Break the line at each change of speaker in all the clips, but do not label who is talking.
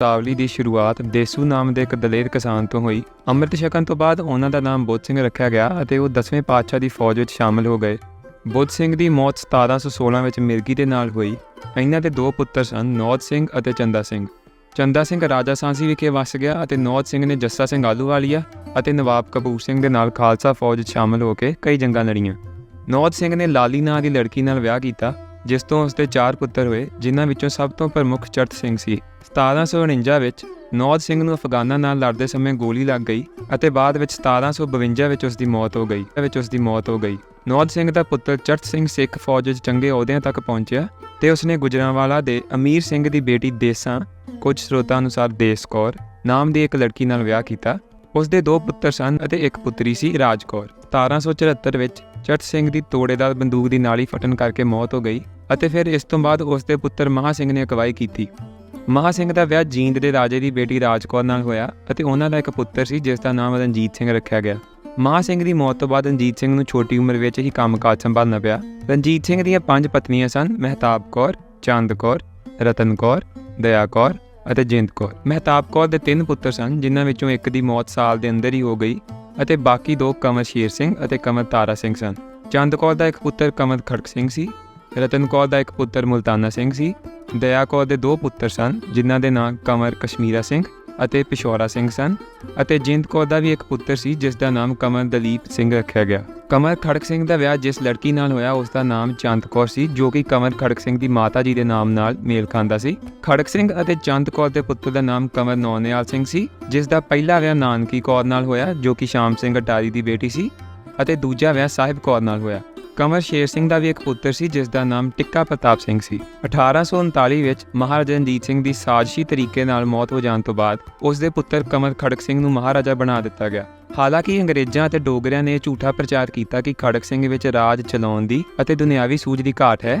ਸ਼ਬਦਾਵਲੀ ਦੀ ਸ਼ੁਰੂਆਤ ਦੇਸੂ ਨਾਮ ਦੇ ਇੱਕ ਦਲੇਰ ਕਿਸਾਨ ਤੋਂ ਹੋਈ। ਅੰਮ੍ਰਿਤ ਛਕਣ ਤੋਂ ਬਾਅਦ ਉਹਨਾਂ ਦਾ ਨਾਮ ਬੁੱਧ ਸਿੰਘ ਰੱਖਿਆ ਗਿਆ ਅਤੇ ਉਹ 10ਵੇਂ ਪਾਤਸ਼ਾਹ ਦੀ ਫੌਜ ਵਿੱਚ ਸ਼ਾਮਲ ਹੋ ਗਏ। ਬੁੱਧ ਸਿੰਘ ਦੀ ਮੌਤ 1716 ਵਿੱਚ ਮਿਰਗੀ ਦੇ ਨਾਲ ਹੋਈ। ਇਹਨਾਂ ਦੇ ਦੋ ਪੁੱਤਰ ਸਨ ਨੌਦ ਸਿੰਘ ਅਤੇ ਚੰਦਾ ਸਿੰਘ। ਚੰਦਾ ਸਿੰਘ ਰਾਜਾ ਸਾਂਸੀ ਵਿਖੇ ਵਸ ਗਿਆ ਅਤੇ ਨੌਦ ਸਿੰਘ ਨੇ ਜੱਸਾ ਸਿੰਘ ਆਲੂਵਾਲੀਆ ਅਤੇ ਨਵਾਬ ਕਪੂਰ ਸਿੰਘ ਦੇ ਨਾਲ ਖਾਲਸਾ ਫੌਜ ਵਿੱਚ ਸ਼ਾਮਲ ਹੋ ਕੇ ਕਈ ਜੰਗਾਂ ਲੜੀਆਂ। ਨੌਦ ਸਿੰਘ ਨੇ ਲਾਲੀ ਨਾਂ ਦੀ ਲੜਕੀ ਨਾਲ ਵਿਆਹ ਕੀਤਾ ਜਿਸ ਤੋਂ ਉਸਦੇ ਚਾਰ ਪੁੱਤਰ ਹੋਏ, ਜਿਨ੍ਹਾਂ ਵਿੱਚੋਂ ਸਭ ਤੋਂ ਪ੍ਰਮੁੱਖ ਚੜਤ ਸਿੰਘ ਸੀ। 1749 ਵਿੱਚ ਨੌਦ ਸਿੰਘ ਨੂੰ ਅਫਗਾਨਾਂ ਨਾਲ ਲੜਦੇ ਸਮੇਂ ਗੋਲੀ ਲੱਗ ਗਈ ਅਤੇ ਬਾਅਦ ਵਿੱਚ 1752 ਵਿੱਚ ਉਸ ਦੀ ਮੌਤ ਹੋ ਗਈ। ਵਿੱਚ ਉਸ ਦੀ ਮੌਤ ਹੋ ਗਈ। ਨੌਦ ਸਿੰਘ ਦਾ ਪੁੱਤਰ ਚੜਤ ਸਿੰਘ ਸਿੱਖ ਫੌਜ ਵਿੱਚ ਚੰਗੇ ਅਹੁਦਿਆਂ ਤੱਕ ਪਹੁੰਚਿਆ ਤੇ ਉਸਨੇ ਗੁਜਰਾਂਵਾਲਾ ਦੇ ਅਮੀਰ ਸਿੰਘ ਦੀ ਬੇਟੀ ਦੇਸਾਂ, ਕੁਝ ਸਰੋਤਾਂ ਅਨੁਸਾਰ ਦੇਸ ਕੌਰ ਨਾਮ ਦੀ ਇੱਕ ਲੜਕੀ ਨਾਲ ਵਿਆਹ ਕੀਤਾ। ਉਸ ਦੇ ਦੋ ਪੁੱਤਰ ਸਨ ਅਤੇ ਇੱਕ ਪੁੱਤਰੀ ਸੀ ਰਾਜ ਕੌਰ। 1774 ਵਿੱਚ ਚੜਤ ਸਿੰਘ ਦੀ ਤੋੜੇਦਾਰ ਬੰਦੂਕ ਦੀ ਨਾਲੀ ਫਟਣ ਕਰਕੇ ਮੌਤ ਹੋ ਗਈ ਅਤੇ ਫਿਰ ਇਸ ਤੋਂ ਬਾਅਦ ਉਸ ਦੇ ਪੁੱਤਰ ਮਹਾ ਸਿੰਘ ਨੇ ਅਗਵਾਈ ਕੀਤੀ। ਮਹਾ ਸਿੰਘ ਦਾ ਵਿਆਹ ਜੀਂਦ ਦੇ ਰਾਜੇ ਦੀ ਬੇਟੀ ਰਾਜ ਕੌਰ ਨਾਲ ਹੋਇਆ ਅਤੇ ਉਹਨਾਂ ਦਾ ਇੱਕ ਪੁੱਤਰ ਸੀ ਜਿਸ ਦਾ ਨਾਮ ਰਣਜੀਤ ਸਿੰਘ ਰੱਖਿਆ ਗਿਆ। ਮਹਾ ਸਿੰਘ ਦੀ ਮੌਤ ਤੋਂ ਬਾਅਦ ਰਣਜੀਤ ਸਿੰਘ ਨੂੰ ਛੋਟੀ ਉਮਰ ਵਿੱਚ ਹੀ ਕੰਮਕਾਜ ਸੰਭਾਲਣਾ ਪਿਆ। ਰਣਜੀਤ ਸਿੰਘ ਦੀਆਂ ਪੰਜ ਪਤਨੀਆਂ ਸਨ ਮਹਿਤਾਬ ਕੌਰ, ਚੰਦ ਕੌਰ, ਰਤਨ ਕੌਰ, ਦਇਆ ਕੌਰ ਅਤੇ ਜਿੰਦ ਕੌਰ। ਮਹਿਤਾਬ ਕੌਰ ਦੇ ਤਿੰਨ ਪੁੱਤਰ ਸਨ, ਜਿਨ੍ਹਾਂ ਵਿੱਚੋਂ ਇੱਕ ਦੀ ਮੌਤ ਸਾਲ ਦੇ ਅੰਦਰ ਹੀ ਹੋ ਗਈ ਅਤੇ ਬਾਕੀ ਦੋ ਕਮਰ ਸ਼ੇਰ ਸਿੰਘ ਅਤੇ ਕਮਲ ਤਾਰਾ ਸਿੰਘ ਸਨ। ਚੰਦ ਕੌਰ ਦਾ ਇੱਕ ਪੁੱਤਰ ਕਮਲ ਖੜਕ ਸਿੰਘ ਸੀ, ਰਤਨ ਕੌਰ ਦਾ ਇੱਕ ਪੁੱਤਰ ਮੁਲਤਾਨਾ ਸਿੰਘ ਸੀ, ਦਇਆ ਕੌਰ ਦੇ ਦੋ ਪੁੱਤਰ ਸਨ, ਜਿਨ੍ਹਾਂ ਦੇ ਨਾਂ ਕਮਰ ਕਸ਼ਮੀਰਾ ਸਿੰਘ ਅਤੇ ਪਿਸ਼ੌਰਾ ਸਿੰਘ ਸਨ ਅਤੇ ਜਿੰਦ ਕੌਰ ਦਾ ਵੀ ਇੱਕ ਪੁੱਤਰ ਸੀ, ਜਿਸ ਦਾ ਨਾਮ ਕਮਲ ਦਲੀਪ ਸਿੰਘ ਰੱਖਿਆ ਗਿਆ। ਕਮਰ ਖੜਕ ਸਿੰਘ ਦਾ ਵਿਆਹ ਜਿਸ ਲੜਕੀ ਨਾਲ ਹੋਇਆ, ਉਸ ਦਾ ਨਾਮ ਚੰਦ ਕੌਰ ਸੀ, ਜੋ ਕਿ ਕਮਰ ਖੜਕ ਸਿੰਘ ਦੀ ਮਾਤਾ ਜੀ ਦੇ ਨਾਮ ਨਾਲ ਮੇਲ ਖਾਂਦਾ ਸੀ। ਖੜਕ ਸਿੰਘ ਅਤੇ ਚੰਦ ਕੌਰ ਦੇ ਪੁੱਤਰ ਦਾ ਨਾਮ ਕਮਰ ਨੌਨਿਆਲ ਸਿੰਘ ਸੀ, ਜਿਸ ਦਾ ਪਹਿਲਾ ਵਿਆਹ ਨਾਨਕੀ ਕੌਰ ਨਾਲ ਹੋਇਆ, ਜੋ ਕਿ ਸ਼ਾਮ ਸਿੰਘ ਅਟਾਰੀ ਦੀ ਬੇਟੀ ਸੀ, ਅਤੇ ਦੂਜਾ ਵਿਆਹ ਸਾਹਿਬ ਕੌਰ ਨਾਲ ਹੋਇਆ। ਕਮਰ ਸ਼ੇਰ ਸਿੰਘ ਦਾ ਵੀ ਇੱਕ ਪੁੱਤਰ ਸੀ, ਜਿਸ ਦਾ ਨਾਮ ਟਿੱਕਾ ਪ੍ਰਤਾਪ ਸਿੰਘ ਸੀ। 1839 ਵਿੱਚ ਮਹਾਰਾਜਾ ਰਣਜੀਤ ਸਿੰਘ ਦੀ ਸਾਜ਼ਿਸ਼ੀ ਤਰੀਕੇ ਨਾਲ ਮੌਤ ਹੋ ਜਾਣ ਤੋਂ ਬਾਅਦ, ਉਸ ਦੇ ਪੁੱਤਰ ਕਮਰ ਖੜਕ ਸਿੰਘ ਨੂੰ ਮਹਾਰਾਜਾ ਬਣਾ ਦਿੱਤਾ ਗਿਆ। ਹਾਲਾਂਕਿ ਅੰਗਰੇਜ਼ਾਂ ਅਤੇ ਡੋਗਰਿਆਂ ਨੇ ਝੂਠਾ ਪ੍ਰਚਾਰ ਕੀਤਾ ਕਿ ਖੜਕ ਸਿੰਘ ਵਿੱਚ ਰਾਜ ਚਲਾਉਣ ਦੀ ਅਤੇ ਦੁਨਿਆਵੀ ਸੂਝ ਦੀ ਘਾਟ ਹੈ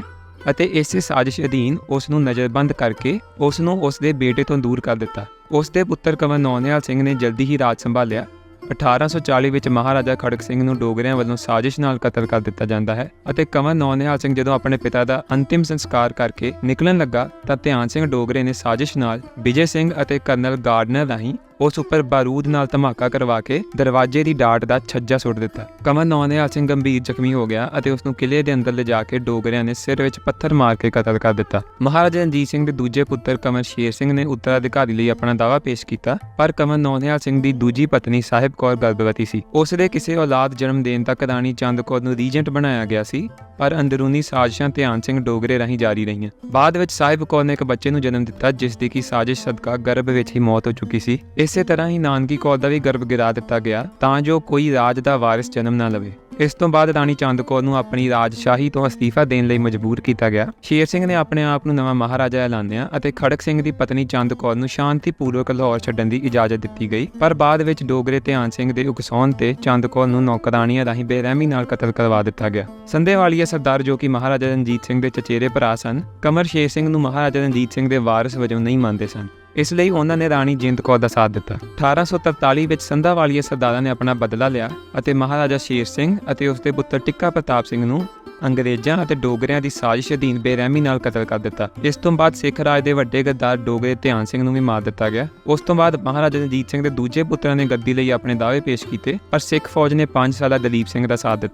ਅਤੇ ਇਸੇ ਸਾਜ਼ਿਸ਼ ਅਧੀਨ ਉਸ ਨੂੰ ਨਜ਼ਰਬੰਦ ਕਰਕੇ ਉਸ ਨੂੰ ਉਸ ਦੇ ਬੇਟੇ ਤੋਂ ਦੂਰ ਕਰ ਦਿੱਤਾ। ਉਸ ਦੇ ਪੁੱਤਰ ਕਮਰ ਨੌਨਿਆਲ ਸਿੰਘ ਨੇ ਜਲਦੀ ਹੀ ਰਾਜ ਸੰਭਾਲਿਆ। 1840 ਵਿੱਚ ਮਹਾਰਾਜਾ ਖੜਕ ਸਿੰਘ ਨੂੰ ਡੋਗਰਿਆਂ ਵੱਲੋਂ ਸਾਜ਼ਿਸ਼ ਨਾਲ ਕਤਲ ਕਰ ਦਿੱਤਾ ਜਾਂਦਾ ਹੈ ਅਤੇ ਕੰਵਰ ਨੌਨਿਹਾਲ ਸਿੰਘ ਜਦੋਂ ਆਪਣੇ ਪਿਤਾ ਦਾ ਅੰਤਿਮ ਸੰਸਕਾਰ ਕਰਕੇ ਨਿਕਲਣ ਲੱਗਾ ਤਾਂ ਧਿਆਨ ਸਿੰਘ ਡੋਗਰੇ ਨੇ ਸਾਜ਼ਿਸ਼ ਨਾਲ ਵਿਜੇ ਸਿੰਘ ਅਤੇ ਕਰਨਲ ਗਾਰਡਨਰ ਰਾਹੀਂ ਉਸ ਉੱਪਰ ਬਾਰੂਦ ਨਾਲ ਧਮਾਕਾ ਕਰਵਾ ਕੇ ਦਰਵਾਜ਼ੇ ਦੀ ਡਾਟ ਦਾ ਛੱਜਾ ਸੁੱਟ ਦਿੱਤਾ। ਕਮਲ ਨੌਨਿਆਲ ਸਿੰਘ ਗੰਭੀਰ ਜ਼ਖਮੀ ਹੋ ਗਿਆ ਅਤੇ ਉਸ ਨੂੰ ਕਿਲੇ ਦੇ ਅੰਦਰ ਲਿਜਾ ਕੇ ਡੋਗਰਿਆਂ ਨੇ ਸਿਰ ਵਿੱਚ ਪੱਥਰ ਮਾਰ ਕੇ ਕਤਲ ਕਰ ਦਿੱਤਾ। ਮਹਾਰਾਜਾ ਰਣਜੀਤ ਸਿੰਘ ਦੇ ਦੂਜੇ ਪੁੱਤਰ ਕੰਵਰ ਸ਼ੇਰ ਸਿੰਘ ਨੇ ਉੱਤਰਾਧਿਕਾਰੀ ਲਈ ਆਪਣਾ ਦਾਅਵਾ ਪੇਸ਼ ਕੀਤਾ, ਪਰ ਕਮਲ ਨੌਨਿਆਲ ਸਿੰਘ ਦੀ ਦੂਜੀ ਪਤਨੀ ਸਾਹਿਬ ਕੌਰ ਗਰਭਵਤੀ ਸੀ। ਉਸ ਦੇ ਕਿਸੇ ਔਲਾਦ ਜਨਮ ਦੇਣ ਤੱਕ ਰਾਣੀ ਚੰਦ ਕੌਰ ਨੂੰ ਰੀਜੈਂਟ ਬਣਾਇਆ ਗਿਆ ਸੀ, ਪਰ ਅੰਦਰੂਨੀ ਸਾਜ਼ਿਸ਼ਾਂ ਧਿਆਨ ਸਿੰਘ ਡੋਗਰੇ ਰਾਹੀਂ ਜਾਰੀ ਰਹੀਆਂ। ਬਾਅਦ ਵਿੱਚ ਸਾਹਿਬ ਕੌਰ ਨੇ ਇੱਕ ਬੱਚੇ ਨੂੰ ਜਨਮ ਦਿੱਤਾ, ਜਿਸ ਦੀ ਕਿ ਸਾਜ਼ਿਸ਼ ਸਦਕਾ ਗਰਭ ਵਿੱਚ ਹੀ ਮੌਤ ਹੋ ਚੁੱਕੀ ਸੀ। ਇਸ ਇਸੇ ਤਰ੍ਹਾਂ ਹੀ ਨਾਨਕੀ ਕੌਰ ਦਾ ਵੀ ਗਰਭ ਗਿਰਾ ਦਿੱਤਾ ਗਿਆ ਤਾਂ ਜੋ ਕੋਈ ਰਾਜ ਦਾ ਵਾਰਿਸ ਜਨਮ ਨਾ ਲਵੇ। ਇਸ ਤੋਂ ਬਾਅਦ ਰਾਣੀ ਚੰਦ ਕੌਰ ਨੂੰ ਆਪਣੀ ਰਾਜਸ਼ਾਹੀ ਤੋਂ ਅਸਤੀਫਾ ਦੇਣ ਲਈ ਮਜਬੂਰ ਕੀਤਾ ਗਿਆ। ਸ਼ੇਰ ਸਿੰਘ ਨੇ ਆਪਣੇ ਆਪ ਨੂੰ ਨਵਾਂ ਮਹਾਰਾਜਾ ਐਲਾਨਿਆ ਅਤੇ ਖੜਕ ਸਿੰਘ ਦੀ ਪਤਨੀ ਚੰਦ ਕੌਰ ਨੂੰ ਸ਼ਾਂਤੀਪੂਰਵਕ ਲਾਹੌਰ ਛੱਡਣ ਦੀ ਇਜਾਜ਼ਤ ਦਿੱਤੀ ਗਈ। ਪਰ ਬਾਅਦ ਵਿੱਚ ਡੋਗਰੇ ਧਿਆਨ ਸਿੰਘ ਦੇ ਉਕਸਾਉਣ ਤੇ ਚੰਦ ਕੌਰ ਨੂੰ ਨੌਕਰਾਨੀਆਂ ਰਾਹੀਂ ਬੇਰਹਿਮੀ ਨਾਲ ਕਤਲ ਕਰਵਾ ਦਿੱਤਾ ਗਿਆ। ਸੰਧੇਵਾਲੀਆ ਸਰਦਾਰ ਜੋ ਕਿ ਮਹਾਰਾਜਾ ਰਣਜੀਤ ਸਿੰਘ ਦੇ ਚਚੇਰੇ ਭਰਾ ਸਨ, ਕਮਰ ਸ਼ੇਰ ਸਿੰਘ ਨੂੰ ਮਹਾਰਾਜਾ ਰਣਜੀਤ ਸਿੰਘ ਦੇ ਵਾਰਿਸ ਵਜੋਂ ਨਹੀਂ ਮੰਨਦੇ ਸਨ। ਇਸ ਲਈ ਉਹਨਾਂ ਨੇ ਰਾਣੀ ਜਿੰਦ ਕੌਰ ਦਾ ਸਾਥ ਦਿੱਤਾ। 1843 ਵਿੱਚ ਸੰਧਾਵਾਲੀਆ ਸਰਦਾਰਾਂ ਨੇ ਆਪਣਾ ਬਦਲਾ ਲਿਆ ਅਤੇ ਮਹਾਰਾਜਾ ਸ਼ੇਰ ਸਿੰਘ ਅਤੇ ਉਸ ਦੇ ਪੁੱਤਰ ਟਿੱਕਾ ਪ੍ਰਤਾਪ ਸਿੰਘ ਨੂੰ ਅੰਗਰੇਜ਼ਾਂ ਅਤੇ ਡੋਗਰਿਆਂ ਦੀ ਸਾਜ਼ਿਸ਼ ਅਧੀਨ ਬੇਰਹਿਮੀ ਨਾਲ ਕਤਲ ਕਰ ਦਿੱਤਾ। ਇਸ ਤੋਂ ਬਾਅਦ ਸਿੱਖ ਰਾਜ ਦੇ ਵੱਡੇ ਗੱਦਾਰ ਡੋਗਰੇ ਧਿਆਨ ਸਿੰਘ ਨੂੰ ਵੀ ਮਾਰ ਦਿੱਤਾ ਗਿਆ। ਉਸ ਤੋਂ ਬਾਅਦ ਮਹਾਰਾਜਾ ਰਣਜੀਤ ਸਿੰਘ ਦੇ ਦੂਜੇ ਪੁੱਤਰਾਂ ਨੇ ਗੱਦੀ ਲਈ ਆਪਣੇ ਦਾਅਵੇ ਪੇਸ਼ ਕੀਤੇ, ਪਰ ਸਿੱਖ ਫੌਜ ਨੇ 5 ਸਾਲਾ ਦਲੀਪ ਸਿੰਘ ਦਾ ਸਾਥ ਦਿੱਤਾ।